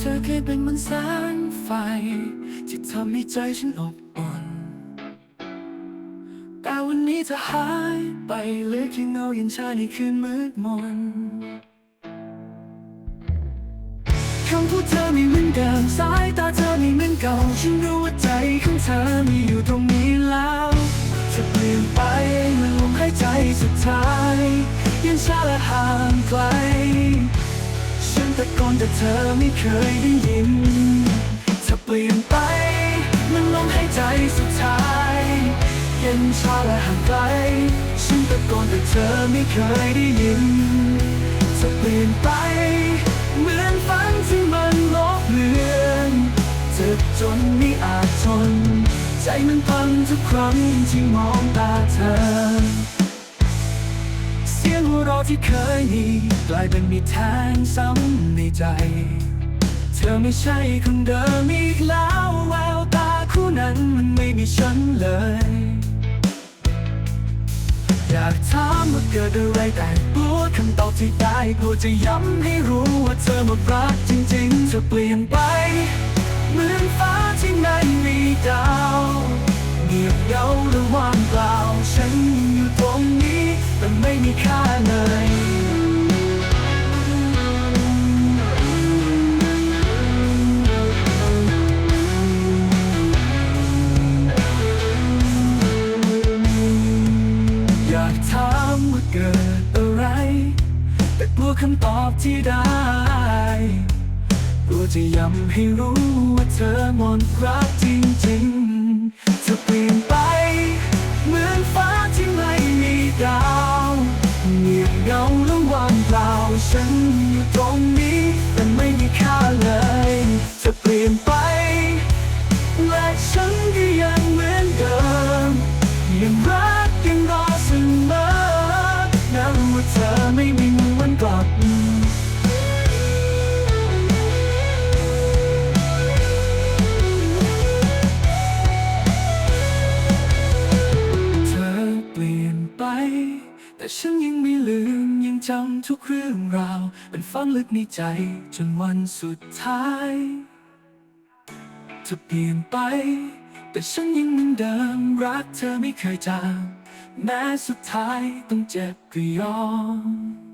เคยเป็นเหมันแสงไฟ ที่ทำให้ใจฉันอบอุ่น แต่วันนี้เธอหายไปเหลือแค่เงาเย็นชาในคืนมืดมนคำพูดเธอไม่เหมือนเดิมสายตาเธอไม่เหมือนเก่า ฉันรู้ว่าใจของเธอมีอยู่ตรงนี้แล้วจะเปลี่ยนไปเมื่อลมหายใจสุดท้าย ยังชาและห่างไกล ฉันตะโกนแต่เธอไม่เคยได้ยินจะเปลี่ยนไปเมันลมหายใจสุดท้าย เย็นชาและห่างไกล ฉันตะโกนแต่เธอไม่เคยได้ยินจะเปลี่ยนไป เหมือนฝันที่มันลบเลือนเจ็บจนไม่อาจทน ใจมันพังทุกครั้งที่มองตาเธอ ที่เคยมีกลายเป็นมีแทงซ้ำในใจ เธอไม่ใช่คนเดิมอีกแล้วแววตาคู่นั้นมันไม่มีฉันเลย อยากถามว่าเกิดอะไรแต่กลัวคำตอบที่ได้กลัวจะย้ำให้รู้ว่าเธอหมดรักจริงๆจะเปลี่ยนไป เหมือนฟ้าที่ไม่มีดาวเงียบเหงาและว่างเปล่าฉันอยู่ตรงนี้แต่ไม่มีค่าากถามว่าเกิดอะไร แต่กลัวคำตอบที่ได้กลัวจะย้ำให้รู้ว่าเธอหมดรักจริงๆจะเปลี่ยนไป เหมือนฟ้าที่ไม่มีดาวเงียบเงาและว่างเปล่าฉันอยู่ตรงนี้ แต่ฉันยังไม่ลืมยังจำทุกเรื่องราว เป็นฝังลึกในใจจนวันสุดท้ายเธอเปลี่ยนไป แต่ฉันยังเหมือนเดิมรักเธอไม่เคยจางแม้สุดท้ายต้องเจ็บก็ยอม